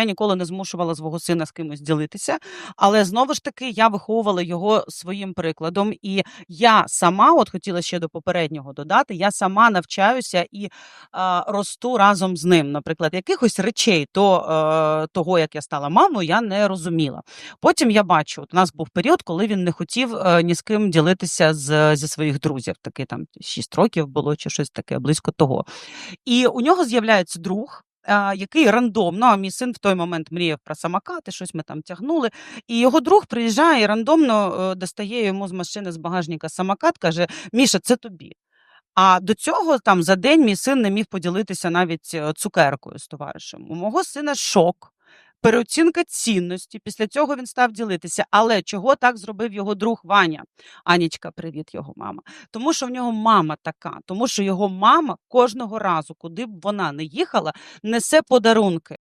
Я ніколи не змушувала свого сина з кимось ділитися, але знову ж таки я виховувала його своїм прикладом. І я сама, от хотіла ще до попереднього додати, я сама навчаюся і а, росту разом з ним. Наприклад, якихось речей то, е, того, як я стала мамою, я не розуміла. Потім я бачу, от у нас був період, коли він не хотів е, ні з ким ділитися з, зі своїх друзів. Такий там 6 років було чи щось таке близько того. І у нього з'являється друг. Який рандомно, а мій син в той момент мріяв про самокати, щось ми там тягнули. І його друг приїжджає і рандомно е, достає йому з машини з багажника самокат, каже: Міша, це тобі. А до цього там за день мій син не міг поділитися навіть е, цукеркою з товаришем. У мого сина шок. Переоцінка цінності. Після цього він став ділитися. Але чого так зробив його друг Ваня? Анічка, привіт, його мама. Тому що в нього мама така, тому що його мама кожного разу, куди б вона не їхала, несе подарунки.